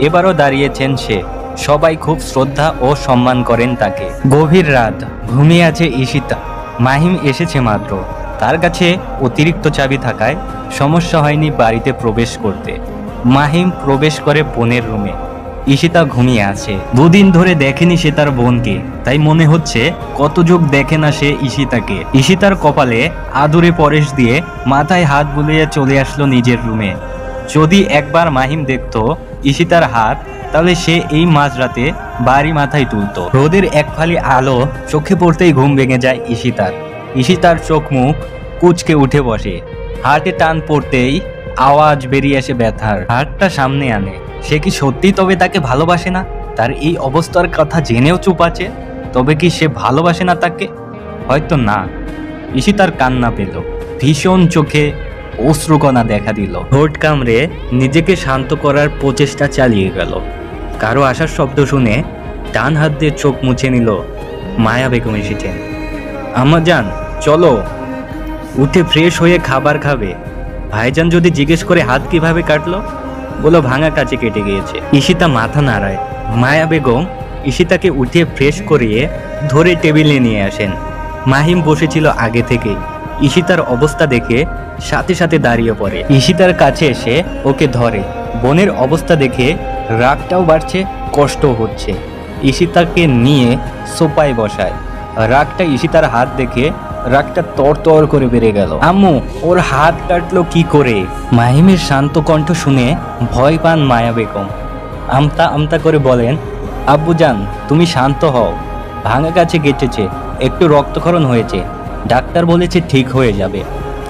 এবারও দাঁড়িয়েছেন সে। সবাই খুব শ্রদ্ধা ও সম্মান করেন তাকে। গভীর রাত, ঘুমিয়ে আছে ঈশিতা। মাহিম এসেছে মাত্র। তার কাছে অতিরিক্ত চাবি থাকায় সমস্যা হয়নি বাড়িতে প্রবেশ করতে। মাহিম প্রবেশ করে বোনের রুমে। ঈশিতা ঘুমিয়ে আছে। দুদিন ধরে দেখেনি সে তার বোনকে। তাই মনে হচ্ছে কত যুগ দেখে না সে ঈশিতাকে। ঈশিতার কপালে আদুরে পরেশ দিয়ে মাথায় হাত বুলিয়ে চলে আসলো নিজের রুমে। যদি একবার মাহিম দেখতো ঈশিতার হাত, তাহলে সে এই মাঝরাতে বাড়ি মাথায় তুলতো। রোদের এক ফালি আলো চোখে পড়তেই ঘুম ভেঙে যায় ঈশিতার ঈশিতার চোখ মুখ কুচকে উঠে বসে। হার্টে টান পড়তেই আওয়াজ বেরিয়ে আসে ব্যথার। হার্টটা সামনে আনে। সে কি সত্যি তবে তাকে ভালোবাসে না? তার এই অবস্থার কথা জেনেও চুপ আছে? তবে কি সে ভালোবাসে না তাকে? হয়তো না। ঈশিতার কান্না পেল। ভীষণ চোখে অশ্রুকণা দেখা দিল। ঠোঁট কামড়ে নিজেকে শান্ত করার প্রচেষ্টা চালিয়ে গেল। কারও আসার শব্দ শুনে ডান হাত দিয়ে চোখ মুছে নিল মায়া বেগম এসেছেন আমার যান চলো। উঠে ফ্রেশ হয়ে খাবার খাবে। ভাইজান যদি জিজ্ঞেস করে হাত কীভাবে কাটলো? বলো ভাঙা কাছে কেটে গিয়েছে। ঈশিতা মাথা নাড়ায়। মায়া বেগম ঈশিতাকে উঠিয়ে ফ্রেশ করিয়ে ধরে টেবিলে নিয়ে আসেন। মাহিম বসেছিল আগে থেকে ঈশিতার অবস্থা দেখে সাথে সাথে দাঁড়িয়ে পড়ে। ঈশিতার কাছে এসে ওকে ধরে। বোনের অবস্থা দেখে রাগটাও বাড়ছে কষ্ট হচ্ছে। ঈশিতাকে নিয়ে সোপায় বসায়। রাগটা ঈশিতার হাত দেখে রাগটা তর তর করে বেড়ে গেল। আম্মু, ওর হাত কাটলো কি করে? মাহিমের শান্ত কণ্ঠ শুনে ভয় পান মায়া বেগম। আমতা আমতা করে বলেন আব্বুজান তুমি শান্ত হও। ভাঙা গাছে গেটেছে, একটু রক্তক্ষরণ হয়েছে। ডাক্তার বলেছে ঠিক হয়ে যাবে।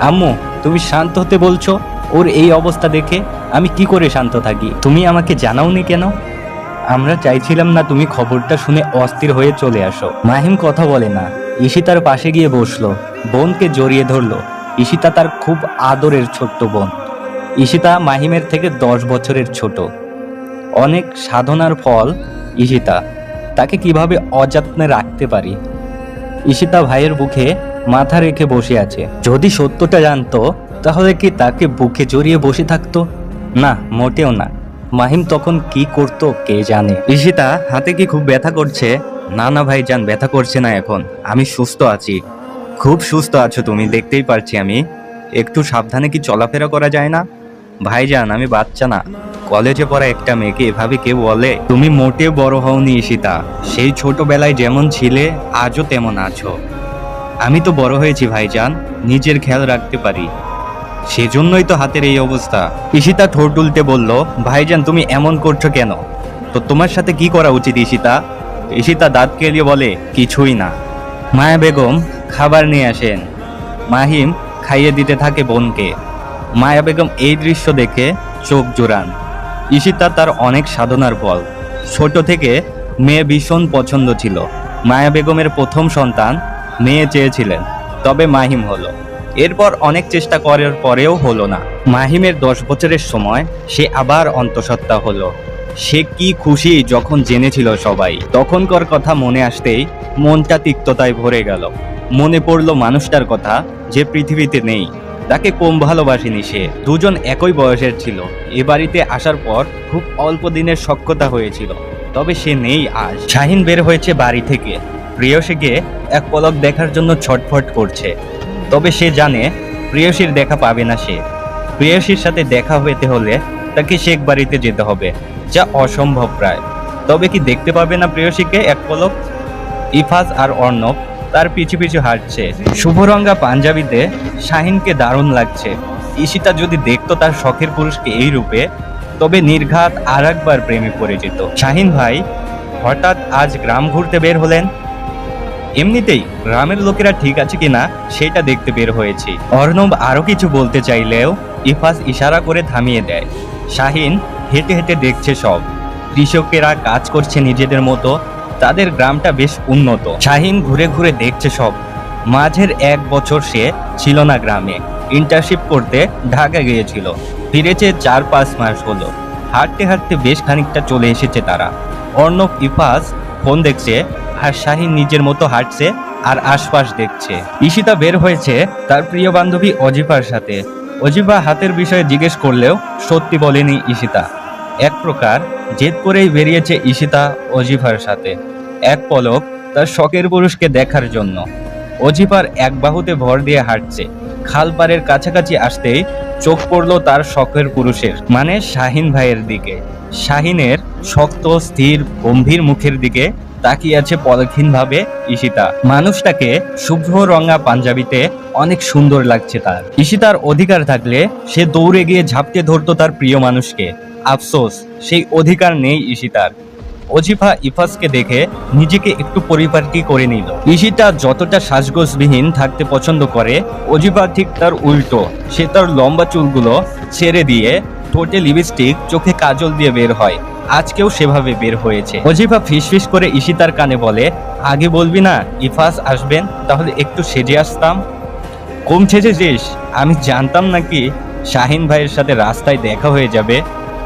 আম্মু, তুমি শান্ত হতে বলছো? ওর এই অবস্থা দেখে আমি কি করে শান্ত থাকি? তুমি আমাকে জানাওনি কেন? আমরা চাইছিলাম না তুমি খবরটা শুনে অস্থির হয়ে চলে আসো। মাহিম কথা বলে না। ঈশিতার পাশে গিয়ে বসল। বোনকে জড়িয়ে ধরলো। ঈশিতা তার খুব আদরের ছোট্ট বোন। ঈশিতা মাহিমের থেকে দশ বছরের ছোট। অনেক সাধনার ফল ঈশিতা। তাকে কীভাবে অযত্নে রাখতে পারি? ঈশিতা ভাইয়ের বুকে মাথা রেখে বসে আছে। যদি সত্যটা জানতো, তাহলে কি তাকে বুকে জড়িয়ে বসে থাকতো? না, মোটেও না। মাহিম তখন কি করতো কে জানে। ঈশিতা, হাতে কি খুব ব্যথা করছে? না না ভাই যান ব্যথা করছে না এখন। আমি সুস্থ আছি। খুব সুস্থ আছো তুমি, দেখতেই পারছি আমি। একটু সাবধানে কি চলাফেরা করা যায় না? ভাইজান আমি বাচ্চা না। কলেজে পড়া একটা মেয়েকে এভাবে কেউ বলে? তুমি মোটে বড় হওনি ঈশিতা। সেই ছোটবেলায় যেমন ছিলে, আজও তেমন আছো। আমি তো বড় হয়েছি, ভাইজান। নিজের খেয়াল রাখতে পারি। সেজন্যই তো হাতের এই অবস্থা। ঈশিতা ঠোঁট উল্টে বলল, ভাইজান, তুমি এমন করছ কেন? তো তোমার সাথে কি করা উচিত, ঈশিতা? ঈশিতা দাঁত কেলিয়ে বলে, কিছুই না। মায়া বেগম খাবার নিয়ে আসেন। মাহিম খাইয়ে দিতে থাকে বোনকে। মায়া বেগম এই দৃশ্য দেখে চোখ জোড়ান ঈশিতা তার অনেক সাধনার ফল ছোট থেকে মেয়ে ভীষণ পছন্দ ছিল। মায়া বেগমের প্রথম সন্তান মেয়ে চেয়েছিলেন, তবে মাহিম হলো। এরপর অনেক চেষ্টা করার পরেও হলো না। মাহিমের দশ বছরের সময় সে আবার অন্তঃসত্ত্বা হলো। সে কি খুশি যখন জেনেছিল সবাই। তখনকার কথা মনে আসতেই মনটা তিক্ততায় ভরে গেল। মনে পড়ল মানুষটার কথা যে পৃথিবীতে নেই। তাকে কম ভালোবাসেনি সে। দুজন একই বয়সের ছিল। এ বাড়িতে আসার পর খুব অল্প দিনের সক্ষতা হয়েছিল। তবে সে নেই আজ। শাহিন বের হয়েছে বাড়ি থেকে। প্রিয়সীকে এক পলক দেখার জন্য ছটফট করছে। তবে সে জানে প্রিয়সীর দেখা পাবে না সে। প্রিয়সীর সাথে দেখা হতে হলে তাকে শেখ বাড়িতে যেতে হবে, যা অসম্ভব প্রায়। তবে কি দেখতে পাবে না প্রিয়সীকে এক পলক? ইফাজ আর অর্ণব তার পিছু পিছু হাঁটছে। শুভরঙ্গা পাঞ্জাবিতে শাহিনকে দারুণ লাগছে। ঈশিতা যদি দেখতো তার শখের পুরুষকে এই রূপে, তবে নির্ঘাত আর একবার প্রেমে পড়ে যেত। শাহিন ভাই, হঠাৎ আজ গ্রাম ঘুরতে বের হলেন? এমনিতেই গ্রামের লোকেরা ঠিক আছে কিনা সেটা দেখতে বের হয়েছি। অর্ণব আরও কিছু বলতে চাইলেও ইফাজ ইশারা করে থামিয়ে দেয়। শাহিন হেঁটে হেঁটে দেখছে সব। কৃষকেরা কাজ করছে নিজেদের মতো, তাদের গ্রামটা বেশ উন্নত। শাহিন ঘুরে ঘুরে দেখছে সব। মাঝের এক বছর সে ছিল না গ্রামে। ইন্টার্নশিপ করতে ঢাকা গিয়েছিল। ফিরেছে চার পাঁচ মাস হলো। হাঁটতে হাঁটতে বেশ খানিকটা চলে এসেছে তারা। অর্ণব ইফাজ ফোন দেখছে আর শাহিন নিজের মতো হাঁটছে আর আশপাশ দেখছে। ঈশিতা বের হয়েছে তার প্রিয় বান্ধবী অজিফার সাথে। অজিফা হাতের বিষয়ে জিজ্ঞেস করলেও সত্যি বলেনি ঈশিতা। এক প্রকার জেদ করেই বেরিয়েছে ঈশিতা অজিফার সাথে। এক পলক তার শখের পুরুষকে দেখার জন্য। অজিফার এক বাহুতে ভর দিয়ে হাঁটছে। খালপাড়ের কাছাকাছি আসতেই চোখ পড়ল তার শখের পুরুষের মানে শাহিন ভাইয়ের দিকে। শাহিনের শক্ত, স্থির, গম্ভীর মুখের দিকে তাকিয়ে আছে পলক্ষীনভাবে ঈশিতা। মানুষটাকে শুভ্র রঙা পাঞ্জাবিতে অনেক সুন্দর লাগছে তার। ঈশিতার অধিকার থাকলে সে দৌড়ে গিয়ে ঝাপটে ধরতো তার প্রিয় মানুষকে। আফসোস, সেই অধিকার নেই ঈশিতার। অজিফা ইফাসকে দেখে নিজেকে একটু পরিপাটি করে নিল। ঈশিতা যতটা সাজগোজবিহীন থাকতে পছন্দ করে অজিফা ঠিক তার উল্টো। সে তার লম্বা চুলগুলো ছেড়ে দিয়ে ঠোঁটে লিপস্টিক, চোখে কাজল দিয়ে বের হয়। আজকেও সেভাবে বের হয়েছে। অজিফা ফিসফিস করে ঈশিতার কানে বলে, আগে বলবি না, ইফাস আসবেন, তাহলে একটু সেজে আসতাম। কম সেজেছিস আমি জানতাম নাকি শাহিন ভাইয়ের সাথে রাস্তায় দেখা হয়ে যাবে?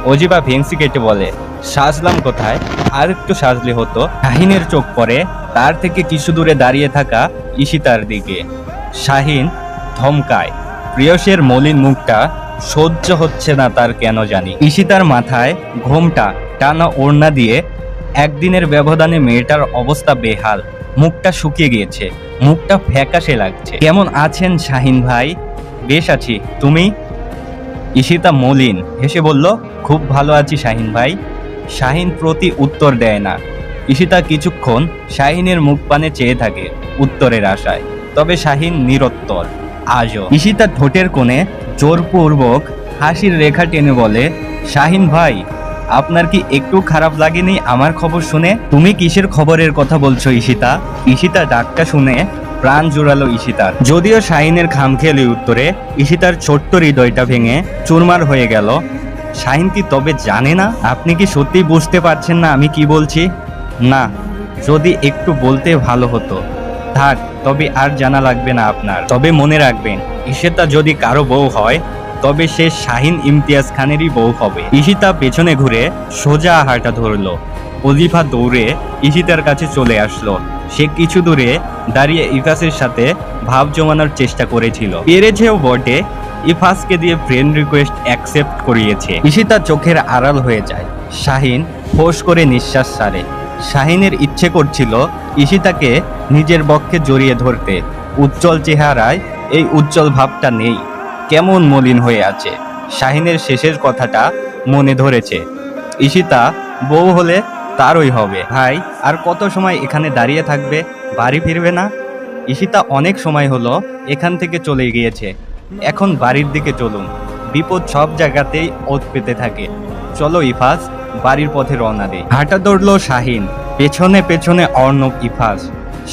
অজিবা ভেংসি কেটে বলে, সাজলাম কোথায়? আর একটু সাজলে হতো। শাহিনের চোখ পড়ে, তার থেকে কিছু দূরে দাঁড়িয়ে থাকা ঈশিতার দিকে। শাহিন ধমকায়, প্রিয়সের মলিন মুখটা সহ্য হচ্ছে না তার কেন জানি। ঈশিতার মাথায় ঘোমটা টানা ওড়না দিয়ে একদিনের ব্যবধানে মেয়েটার অবস্থা বেহাল। মুখটা শুকিয়ে গিয়েছে, মুখটা ফ্যাকাশে লাগছে। কেমন আছেন শাহিন ভাই? বেশ আছি। তুমি? ঈশিতা মলিন, হেসে বলল, খুব ভালো আছি শাহিন ভাই। শাহিন প্রতি উত্তর দেয় না। ঈশিতা কিছুক্ষণ শাহিনের মুখ পানে চেয়ে থাকে উত্তরের আশায়। তবে শাহিন নিরত্তর, আজও। ঈশিতা ঠোঁটের কোণে জোরপূর্বক হাসির রেখা টেনে বলে, শাহিন ভাই, আপনার কি একটু খারাপ লাগেনি আমার খবর শুনে? তুমি কিসের খবরের কথা বলছো ঈশিতা? ঈশিতা ডাকটা শুনে প্রাণ জোড়ালো ঈশিতার। যদিও শাহিনের খামখেয়ালি উত্তরে ঈশিতার ছোট্ট হৃদয়টা ভেঙে চুরমার হয়ে গেল, শাহিন কি তবে জানে না? আপনি কি সত্যি বুঝতে পারছেন না আমি কি বলছি? না, যদি একটু বলতে ভালো হতো। থাক, তবে আর জানা লাগবে না আপনার। তবে মনে রাখবেন, ঈশিতা যদি কারও বউ হয়, তবে সে শাহিন ইমতিয়াজ খানেরই বউ হবে। ঈশিতা পেছনে ঘুরে সোজা হাঁটা ধরলো। অজিফা দৌড়ে ঈশিতার কাছে চলে আসলো। সে কিছু দূরে দাঁড়িয়ে ইফাসের সাথে ভাব জমানোর চেষ্টা করেছিল। পেরেছেও বটে, ইফাসকে দিয়ে ফ্রেন্ড রিকোয়েস্ট অ্যাকসেপ্ট করিয়েছে। ঈশিতা চোখের আড়াল হয়ে যায়। শাহিন ফোঁস করে নিঃশ্বাস ছাড়ে শাহিনের ইচ্ছে করছিল ঈশিতাকে নিজের বক্ষে জড়িয়ে ধরতে। উজ্জ্বল চেহারায় এই উজ্জ্বল ভাবটা নেই। কেমন মলিন হয়ে আছে। শাহিনের শেষের কথাটা মনে ধরেছে। ঈশিতা, বউ হলে তারই হবে। ভাই, আর কত সময় এখানে দাঁড়িয়ে থাকবে? বাড়ি ফিরবে না? ঈশিতা অনেক সময় হলো এখান থেকে চলে গিয়েছে। এখন বাড়ির দিকে চলুন। বিপদ সব জায়গাতেই ওত পেতে থাকে। চলো ইফাস বাড়ির পথে রওনা দেই হাঁটা দৌড়লো শাহিন, পেছনে পেছনে অর্ণব ইফাস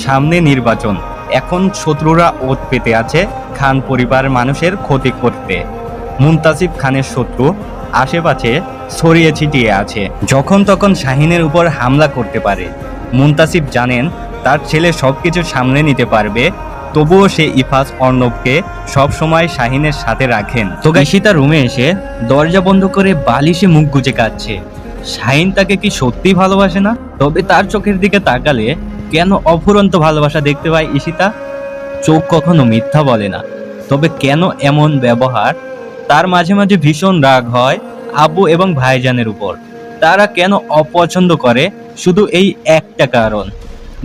সামনে নির্বাচন। এখন শত্রুরা ওত পেতে আছে খান পরিবার মানুষের ক্ষতি করতে। মুনতাসিব খানের শত্রু আশেপাশে ছড়িয়ে ছিটিয়ে আছে। যখন তখন শাহিনের উপর হামলা করতে পারে। মুনতাসিব জানেন তার ছেলে সবকিছু সামলে নিতে পারবে, তবুও সে ইফাস অর্ণবকে সবসময় শাহিনের সাথে রাখেন। তো ঈশিতা রুমে এসে দরজা বন্ধ করে বালিশে মুখ গুজে কাচ্ছে শাহিন তাকে কি সত্যি ভালোবাসে না? তবে তার চোখের দিকে তাকালে কেন অফুরন্ত ভালোবাসা দেখতে পায় ঈশিতা? চোখ কখনো মিথ্যা বলে না। তবে কেন এমন ব্যবহার? তার মাঝে মাঝে ভীষণ রাগ হয় আব্বু এবং ভাইজানের উপর। তারা কেন অপছন্দ করে? শুধু এই একটা কারণ,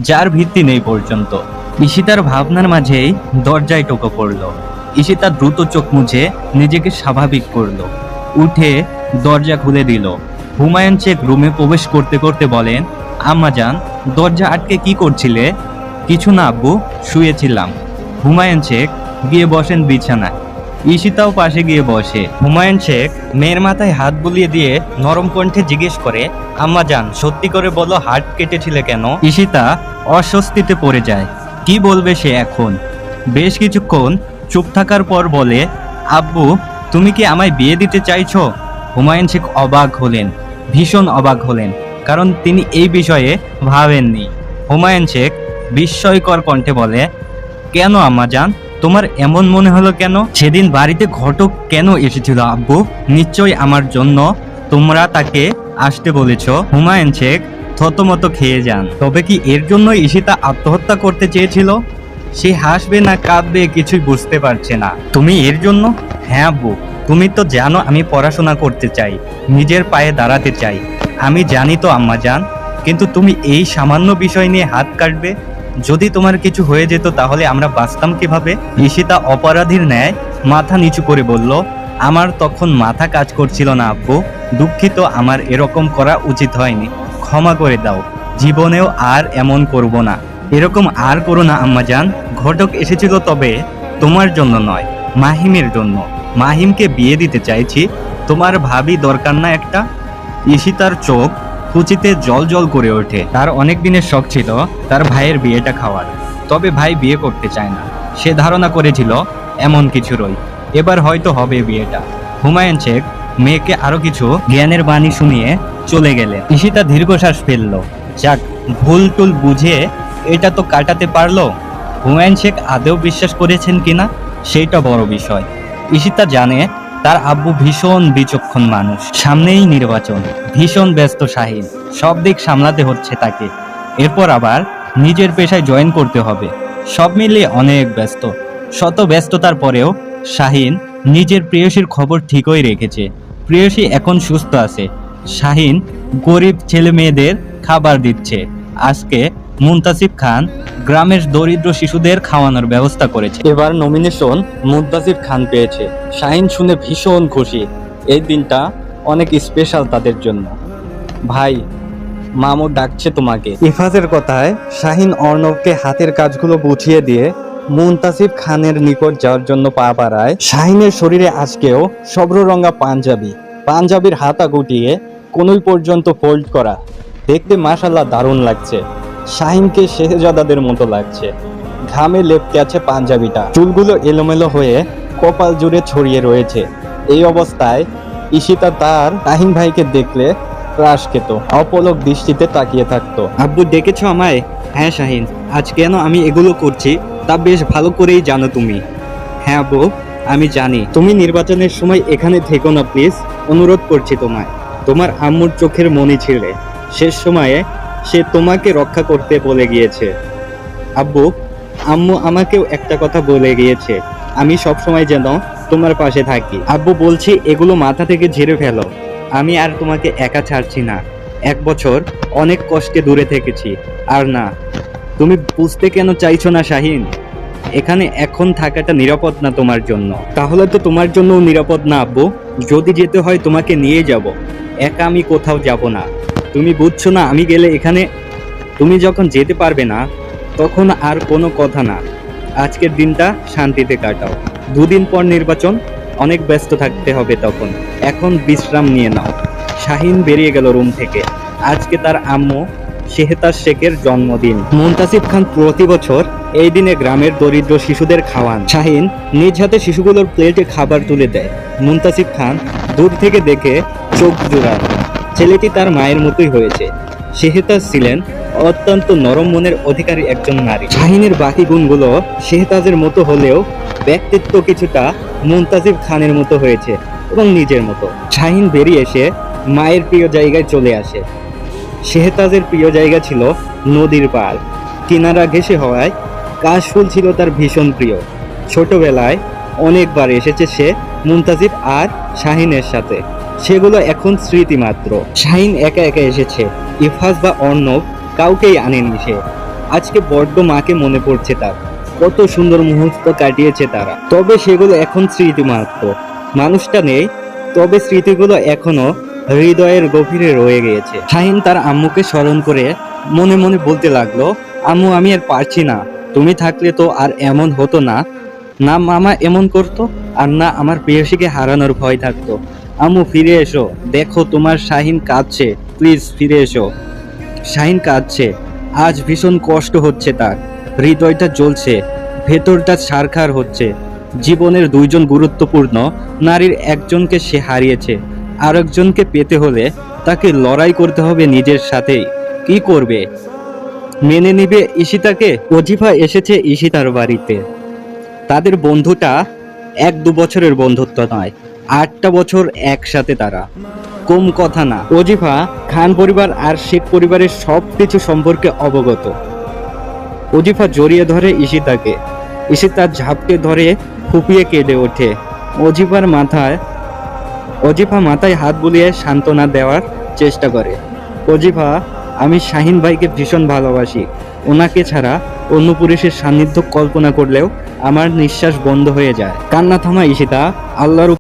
যার ভিত্তি নেই পর্যন্ত। ঈশিতার ভাবনার মাঝেই দরজায় টোকা পড়ল। ঈশিতা দ্রুত চোখ মুছে নিজেকে স্বাভাবিক করল। উঠে দরজা খুলে দিল। হুমায়ুন শেখ রুমে প্রবেশ করতে করতে বলেন, আম্মা যান দরজা আটকে কি করছিলে? কিছু না, আব্বু, শুয়েছিলাম। হুমায়ুন শেখ গিয়ে বসেন বিছানায়। ঈশিতাও পাশে গিয়ে বসে। হুমায়ুন শেখ মেয়ের মাথায় হাত বুলিয়ে দিয়ে নরম কণ্ঠে জিজ্ঞেস করে, আম্মা যান সত্যি করে বলো হাট কেটেছিলে কেন? ঈশিতা অস্বস্তিতে পড়ে যায়। কি বলবে সে এখন? বেশ কিছুক্ষণ চুপ থাকার পর বলে, আব্বু, তুমি কি আমায় বিয়ে দিতে চাইছো? হুমায়ুন শেখ অবাক হলেন। ভীষণ অবাক হলেন, কারণ তিনি এই বিষয়ে ভাবেননি। হুমায়ুন শেখ বিস্ময়কর কণ্ঠে বলে, কেন আম্মা যান তোমার এমন মনে হলো কেন? সেদিন বাড়িতে ঘটক কেন এসেছিল আব্বু? নিশ্চয়ই আমার জন্য তোমরা তাকে আসতে বলেছ। হুমায়ুন শেখ থতমত খেয়ে যান। তবে কি এর জন্য ঈশিতা আত্মহত্যা করতে চেয়েছিল? সে হাসবে না, কাঁদবে, কিছুই বুঝতে পারছে না। তুমি এর জন্য? হ্যাঁ আব্বু। তুমি তো জানো আমি পড়াশোনা করতে চাই, নিজের পায়ে দাঁড়াতে চাই। আমি জানি তো, আম্মা জান, কিন্তু তুমি এই সামান্য বিষয় নিয়ে হাত কাটবে? যদি তোমার কিছু হয়ে যেত তাহলে আমরা বাঁচতাম কীভাবে? ঈশিতা অপরাধীর ন্যায় মাথা নিচু করে বলল, আমার তখন মাথা কাজ করছিল না, আব্বু। দুঃখিত, আমার এরকম করা উচিত হয়নি। ক্ষমা করে দাও। জীবনেও আর এমন করব না। এরকম আর করো না, আম্মা জান। ঘটক এসেছিল তবে তোমার জন্য নয়, মাহিমের জন্য। মাহিমকে বিয়ে দিতে চাইছি, তোমার ভাবি দরকার না একটা? ঈশিতার চোখ কুচিতে জল জল করে ওঠে। তার অনেক দিনের শখ ছিল তার ভাইয়ের বিয়েটা খাওয়ার। তবে ভাই বিয়ে করতে চায় না। সে ধারণা করেছিল এমন কিছুরই। এবার হয়তো হবে বিয়েটা। হুমায়ুন শেখ মেয়েকে আরও কিছু জ্ঞানের বাণী শুনিয়ে চলে গেলেন। ঈশিতা দীর্ঘশ্বাস ফেলল। যাক, ভুল টুল বুঝে এটা তো কাটাতে পারল। হুমায়ুন শেখ আদেও বিশ্বাস করেছেন কিনা, সেইটা বড় বিষয়। ঈশিতা জানে তার আব্বু ভীষণ বিচক্ষণ মানুষ, সামনেই নির্বাচন, ভীষণ ব্যস্ত শাহিন, সব দিক সামলাতে হচ্ছে তাকে। এরপর আবার নিজের পেশায় জয়েন করতে হবে। সব মিলিয়ে অনেক ব্যস্ত। শত ব্যস্ততার পরেও শাহিন নিজের প্রেয়সীর খবর ঠিকই রেখেছে। প্রেয়সী এখন সুস্থ আছে। শাহিন গরিব ছেলে মেয়েদের খাবার দিচ্ছে। আজকে মুন্তাসিব খান গ্রামের দরিদ্র শিশুদের খাওয়ানোর ব্যবস্থা করেছে। এবার নমিনেশন মুন্তাসিব খান পেয়েছে। শাহিন শুনে ভীষণ খুশি। এই দিনটা অনেক স্পেশাল তাদের জন্য। ভাই মামু ডাকছে তোমাকে। ইফাজের কথায় শাহিন অর্ণবকে হাতের কাজগুলো বুঝিয়ে দিয়ে মুন্তাসিব খানের নিকট যাওয়ার জন্য পা বাড়ায়। শাহিনের শরীরে আজকেও সব্ররঙ্গা পাঞ্জাবি। পাঞ্জাবির হাতা গুটিয়ে কোনুই পর্যন্ত ফোল্ড করা। দেখতে মাশাল্লাহ দারুণ লাগছে। শাহিনকে শেহজাদাদের মতো লাগছে। ঘামে লেপতে আছে পাঞ্জাবিটা। চুলগুলো এলোমেলো হয়ে কপাল জুড়ে ছড়িয়ে রয়েছে। এই অবস্থায় ঈশিতা তার তাহিন ভাইকে দেখলে ক্রাশ খেত। অপলক দৃষ্টিতে তাকিয়ে থাকতো। আব্বু, ডেকেছো আমায়? হ্যাঁ শাহিন। আজ কেন আমি এগুলো করছি তা বেশ ভালো করেই জানো তুমি। হ্যাঁ আব্বু, আমি জানি। তুমি নির্বাচনের সময় এখানে থেকো না, প্লিজ। অনুরোধ করছি তোমায়। তোমার আম্মুর চোখের মনি ছিলে। শেষ সময়ে সে তোমাকে রক্ষা করতে বলে গিয়েছে। আব্বু, আম্মু আমাকেও একটা কথা বলে গিয়েছে। আমি সব সময় যেন তোমার পাশে থাকি। আব্বু বলছি, এগুলো মাথা থেকে ঝেড়ে ফেলো। আমি আর তোমাকে একা ছাড়ছি না। এক বছর অনেক কষ্টে দূরে থেকেছি। আর না, তুমি বুঝতে কেন চাইছো না, শাহিন? এখানে এখন থাকাটা নিরাপদ না তোমার জন্য। তাহলে তো তোমার জন্য নিরাপদ না, আব্বু। যদি যেতে হয় তোমাকে নিয়ে যাব। একা আমি কোথাও যাব না। তুমি বুঝছ না, আমি গেলে এখানে তুমি যখন যেতে পারবে না, তখন আর কোনো কথা না। আজকের দিনটা শান্তিতে কাটাও। দুদিন পর নির্বাচন, অনেক ব্যস্ত থাকতে হবে তখন। এখন বিশ্রাম নিয়ে নাও। শাহিন বেরিয়ে গেল রুম থেকে। আজকে তার আম্মু শেহতাজ শেখের জন্মদিন। মুন্তাসিব খান প্রতি বছর এই দিনে গ্রামের দরিদ্র শিশুদের খাওয়ান। শাহিন নিজ হাতে শিশুগুলোর প্লেটে খাবার তুলে দেয়। মুন্তাসিব খান দূর থেকে দেখে চোখ জোড়ায়। ছেলেটি তার মায়ের মতোই হয়েছে। শেহতাজ ছিলেন অত্যন্ত নরম মনের অধিকারী একজন নারী। শাহিনের বাকি গুণগুলো শেহতাজের মতো হলেও ব্যক্তিত্ব কিছুটা মুনতাজিব খানের মতো হয়েছে এবং নিজের মতো। শাহিন বেরিয়ে এসে মায়ের প্রিয় জায়গায় চলে আসে। শেহতাজের প্রিয় জায়গা ছিল নদীর পাড়। কিনারা ঘেসে হওয়ায় কাশফুল ছিল তার ভীষণ প্রিয়। ছোটবেলায় অনেকবার এসেছে সে মুনতাজিব আর শাহিনের সাথে। সেগুলো এখন স্মৃতি মাত্র শাহিন একা একা এসেছে। ইফাজ বা অর্ণব কাউকেই আনেনি সে। আজকে বড্ড মাকে মনে পড়ছে তার। কত সুন্দর মুহূর্ত কাটিয়েছে তারা। তবে সেগুলো এখন স্মৃতি মাত্র মানুষটা নেই, তবে স্মৃতিগুলো এখনও হৃদয়ের গভীরে রয়ে গিয়েছে। শাহিন তার আম্মুকে স্মরণ করে মনে মনে বলতে লাগল, আম্মু, আমি আর পারছি না। তুমি থাকলে তো আর এমন হতো না। না মামা এমন করতো, আর না আমার প্রেয়সীকে হারানোর ভয় থাকতো। আম্মু ফিরে এসো। দেখো তোমার শাহিন কাঁদছে। প্লিজ, ফিরে এসো। শাহিন কাঁদছে। আজ ভীষণ কষ্ট হচ্ছে তার। হৃদয়টা জ্বলছে। ভেতরটা সারখার হচ্ছে। জীবনের দুইজন গুরুত্বপূর্ণ নারীর একজনকে সে হারিয়েছে। আরেকজনকে পেতে হলে তাকে লড়াই করতে হবে নিজের সাথেই। কি করবে? মেনে নিবে ঈশিতাকে? অজিফা এসেছে ঈশিতার বাড়িতে। তাদের বন্ধুটা এক দু বছরের বন্ধুত্ব নয়। আটটা বছর একসাথে তারা। কম কথা না। অজিফা খান পরিবার আর শেখ পরিবারের সব কিছু সম্পর্কে অবগত। অজিফা জড়িয়ে ধরে ঈশিতাকে। ঈশিতা ঝাপটে ধরে ফুপিয়ে কেঁদে ওঠে। অজিফার মাথায় অজিফা মাথায় হাত বুলিয়ে সান্ত্বনা দেওয়ার চেষ্টা করে। অজিফা আমি শাহিন ভাইকে ভীষণ ভালোবাসি। ওনাকে ছাড়া অন্য পুরুষের সান্নিধ্য কল্পনা করলেও আমার নিঃশ্বাস বন্ধ হয়ে যায়। কান্না থামা ঈশিতা। আল্লাহর